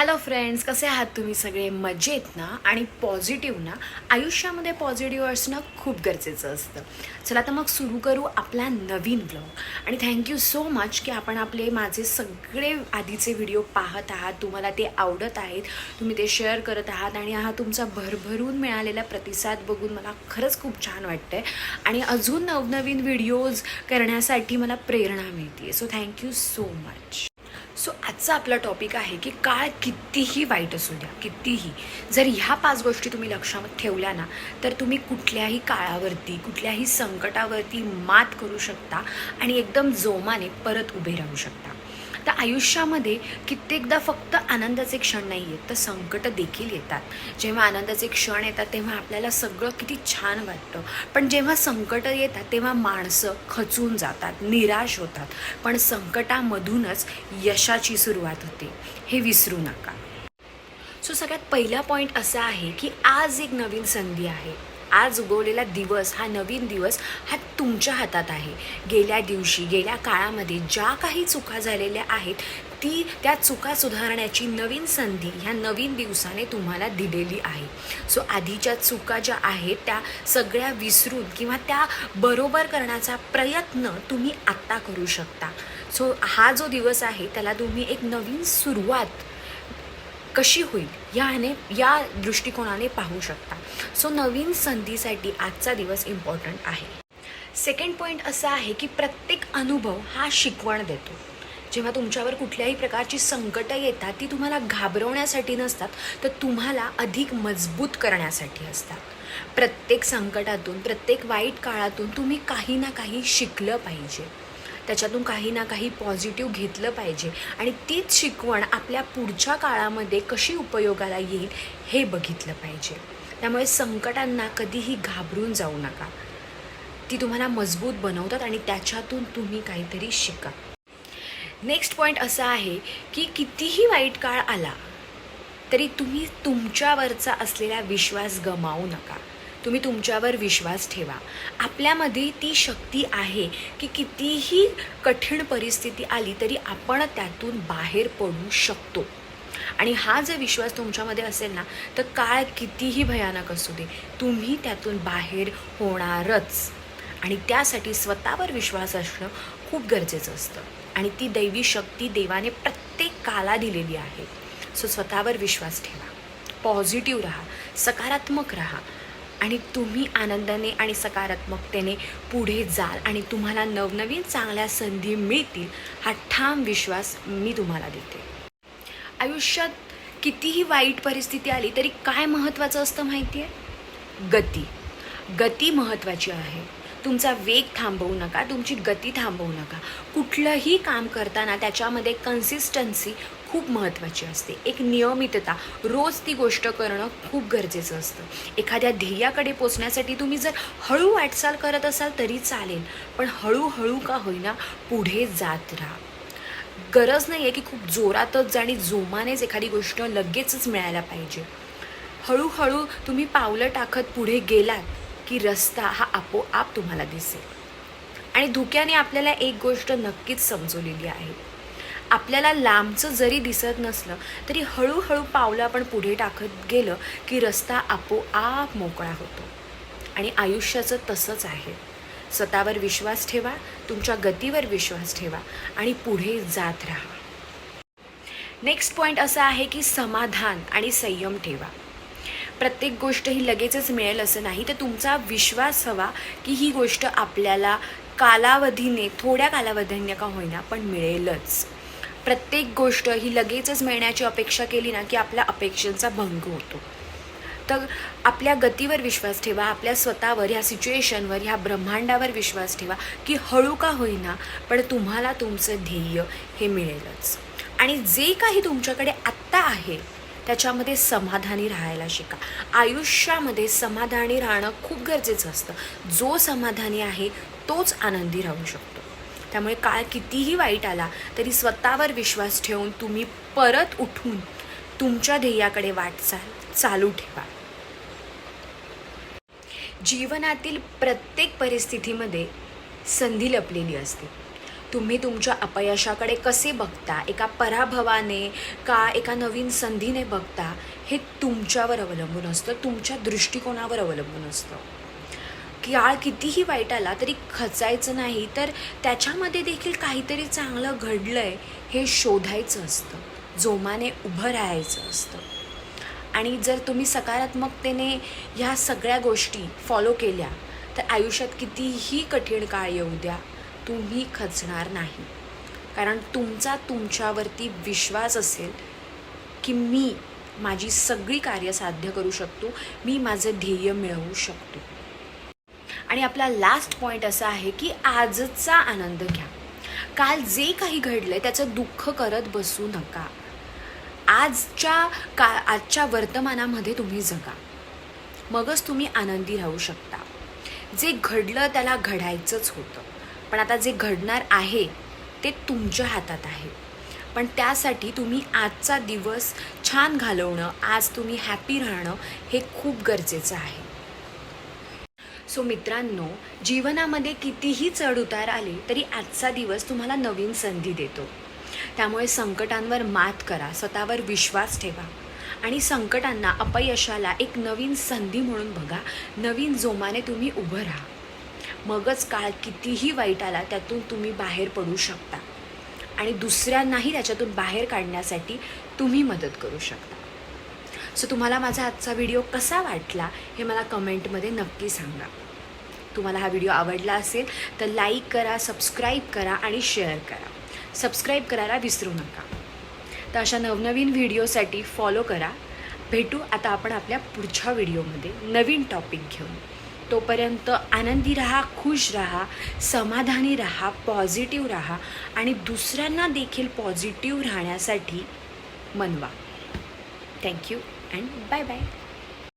Hello friends कसे आहात तुम्ही सगळे? मजेत ना? आणि पॉझिटिव्ह ना? आयुष्यामध्ये पॉझिटिव्ह असणं खूप गरजेचं असतं. चला तर मग सुरू करू आपला नवीन ब्लॉग आणि थँक्यू सो मच की आपण आपले माझे सगळे आधीचे व्हिडिओ पाहत आहात. तुम्हाला ते आवडत आहेत. तुम्ही ते शेअर करत आहात. आणि हा तुमचा भरभरून मिळालेला प्रतिसाद बघून मला खरंच खूप छान वाटतं आहे आणि अजून नवनवीन व्हिडिओज करण्यासाठी मला प्रेरणा मिळते so thank you so much so आजचा आपला टॉपिक आहे की काळ कितीही वाईट असू द्या कितीही. जर ह्या पाच गोष्टी तुम्ही लक्षात ठेवल्या ना तर तुम्ही कुठल्याही काळावरती कुठल्याही संकटावरती मात करू शकता आणि एकदम जोमाने परत उभे राहू शकता. तर आयुष्यामध्ये कित्येकदा फक्त आनंदाचे क्षण नाही आहेत तर संकट देखील येतात. जेव्हा आनंदाचे क्षण येतात तेव्हा आपल्याला सगळं किती छान वाटतं. पण जेव्हा संकट येतात तेव्हा माणसं खचून जातात निराश होतात. पण संकटामधूनच यशाची सुरुवात होते. हे विसरू नका. सो सगळ्यात पहिला पॉईंट असा आहे की आज एक नवीन संधी आहे. आज उगवलेला दिवस हा नवीन दिवस हा तुमच्या हातात आहे. गेल्या दिवशी गेल्या काळामध्ये ज्या काही चुका झालेल्या आहेत ती त्या चुका सुधारण्याची नवीन संधी ह्या नवीन दिवसाने तुम्हाला दिलेली आहे. सो आधीच्या चुका ज्या आहेत त्या सगळ्या विसरून किंवा त्या बरोबर करण्याचा प्रयत्न तुम्ही आत्ता करू शकता. सो हा जो दिवस आहे त्याला तुम्ही एक नवीन सुरुवात कशी होईल याने या दृष्टिकोनाने पाहू शकता. सो नवीन संधीसाठी आजचा दिवस इम्पॉर्टंट आहे. सेकंड पॉईंट असा आहे की प्रत्येक अनुभव हा शिकवण देतो. जेव्हा तुमच्यावर कुठल्याही प्रकारची संकटं येतात ती तुम्हाला घाबरवण्यासाठी नसतात तर तुम्हाला अधिक मजबूत करण्यासाठी असतात. प्रत्येक संकटातून प्रत्येक वाईट काळातून तुम्ही काही ना काही शिकलं पाहिजे. त्याच्यातून काही ना काही पॉझिटिव्ह घेतलं पाहिजे. आणि तीच शिकवण आपल्या पुढच्या काळामध्ये कशी उपयोगाला येईल हे बघितलं पाहिजे. त्यामुळे संकटांना कधीही घाबरून जाऊ नका. ती तुम्हाला मजबूत बनवतात आणि त्याच्यातून तुम्ही काहीतरी शिका. नेक्स्ट पॉईंट असा आहे की कितीही वाईट काळ आला तरी तुम्ही तुमच्यावरचा असलेला विश्वास गमावू नका. तुम्ही तुमच्यावर विश्वास ठेवा. आपल्यामध्ये ती शक्ती आहे की कितीही कठीण परिस्थिती आली तरी आपण त्यातून बाहेर पडू शकतो. आणि हा जर विश्वास तुमच्यामध्ये असेल ना तर काळ कितीही भयानक असू दे तुम्ही त्यातून बाहेर होणारच. आणि त्यासाठी स्वतःवर विश्वास असणं खूप गरजेचं असतं. आणि ती दैवी शक्ती देवाने प्रत्येक काला दिलेली आहे. सो स्वतःवर विश्वास ठेवा. पॉझिटिव्ह राहा. सकारात्मक राहा. आणि तुम्ही आनंदाने आणि सकारात्मकतेने पुढे जाल आणि तुम्हाला नवनवीन चांगल्या संधी मिळतील हा ठाम विश्वास मी तुम्हाला देते. आयुष्यात कितीही वाईट परिस्थिती आली तरी काय महत्त्वाचं असतं माहिती आहे गती. गती महत्त्वाची आहे. तुमचा वेग थांबवू नका तुमची गती थांबवू नका. कुठलंही काम करताना त्याच्यामध्ये कन्सिस्टन्सी खूप महत्त्वाची असते. एक नियमितता रोज ती गोष्ट करणं खूप गरजेचं असतं. एखाद्या ध्येयाकडे पोचण्यासाठी तुम्ही जर हळू वाटचाल करत असाल तरी चालेल पण हळूहळू का होईना पुढे जात राहा. गरज नाही आहे की खूप जोरातच आणि जोमानेच एखादी गोष्ट लगेचच मिळायला पाहिजे. हळूहळू तुम्ही पावलं टाकत पुढे गेलात की रस्ता हा आपोआप तुम्हाला दिसेल. आणि धुक्याने आपल्याला एक गोष्ट नक्कीच समजवलेली आहे. आपल्याला लांबचं जरी दिसत नसलं तरी हळूहळू पावलं आपण पुढे टाकत गेलं की रस्ता आपोआप मोकळा होतो. आणि आयुष्याचं तसंच आहे. स्वतःवर विश्वास ठेवा तुमच्या गतीवर विश्वास ठेवा आणि पुढे जात राहा. नेक्स्ट पॉईंट असा आहे की समाधान आणि संयम ठेवा. प्रत्येक गोष्ट ही लगेचच मिळेल असं नाही तर तुमचा विश्वास हवा की ही गोष्ट आपल्याला कालावधीने थोड्या कालावधीने का होईना पण मिळेलच. प्रत्येक गोष्ट ही लगेचच मिळण्याची अपेक्षा केली ना की आपल्या अपेक्षांचा भंग होतो. तर आपल्या गतीवर विश्वास ठेवा आपल्या स्वतःवर ह्या सिच्युएशनवर ह्या ब्रह्मांडावर विश्वास ठेवा की हळू का होईना पण तुम्हाला तुमचं ध्येय हे मिळेलच. आणि जे काही तुमच्याकडे आत्ता आहे त्याच्यामध्ये समाधानी राहायला शिका. आयुष्यामध्ये समाधानी राहणं खूप गरजेचं असतं. जो समाधानी आहे तोच आनंदी राहू शकतो. त्यामुळे काळ कितीही वाईट आला तरी स्वतःवर विश्वास ठेवून तुम्ही परत उठून तुमच्या ध्येयाकडे वाटचाल चालू ठेवा. जीवनातील प्रत्येक परिस्थितीमध्ये संधी लपलेली असते. तुम्ही तुमच्या अपयशाकडे कसे बघता एका पराभवाने का एका नवीन संधीने बघता हे तुमच्यावर अवलंबून असतं तुमच्या दृष्टिकोनावर अवलंबून असतं. काळ कितीही वाईट आला तरी खचायचं नाही तर त्याच्यामध्ये देखील काहीतरी चांगलं घडलं आहे हे शोधायचं असतं. जोमाने उभं राहायचं असतं. आणि जर तुम्ही सकारात्मकतेने ह्या सगळ्या गोष्टी फॉलो केल्या तर आयुष्यात कितीही कठीण काळ येऊ द्या तुम्ही खचणार नाही. कारण तुमचा तुमच्यावरती विश्वास असेल की मी माझी सगळी कार्य साध्य करू शकतो मी माझं ध्येय मिळवू शकतो. आणि आपला लास्ट पॉईंट असा आहे की आजचा आनंद घ्या. काल जे काही घडलं आहे त्याचं दुःख करत बसू नका. आजच्या का आजच्या वर्तमानामध्ये तुम्ही जगा. मगच तुम्ही आनंदी राहू शकता. जे घडलं त्याला घडायचंच होतं. पण आता जे घडणार आहे ते तुमच्या हातात आहे. पण त्यासाठी तुम्ही आजचा दिवस छान घालवणं आज तुम्ही हॅपी राहणं हे खूप गरजेचं आहे. सो मित्रांनो जीवनामध्ये कितीही चढ उतार आले तरी आजचा दिवस तुम्हाला नवीन संधी देतो. त्यामुळे संकटांवर मात करा स्वतःवर विश्वास ठेवा. आणि संकटांना अपयशाला एक नवीन संधी म्हणून बघा. नवीन जोमाने तुम्ही उभं राहा. मगच काळ कितीही वाईट आला त्यातून तुम्ही बाहेर पडू शकता. आणि दुसऱ्यांनाही त्याच्यातून बाहेर काढण्यासाठी तुम्ही मदत करू शकता. सो तुम्हाला माझा आजचा व्हिडिओ कसा वाटला हे मला कमेंटमध्ये नक्की सांगा. तुम्हाला हा व्हिडिओ आवडला असेल तर लाईक करा सबस्क्राईब करा आणि शेअर करा. सबस्क्राईब करायला विसरू नका. तर अशा नवनवीन व्हिडिओसाठी फॉलो करा. भेटू आता आपण आपल्या पुढच्या व्हिडिओमध्ये नवीन टॉपिक घेऊन. तोपर्यंत आनंदी राहा खुश राहा समाधानी राहा पॉझिटिव्ह राहा आणि दुसऱ्यांना देखील पॉझिटिव्ह राहण्यासाठी मनवा. थँक्यू 赶拜拜。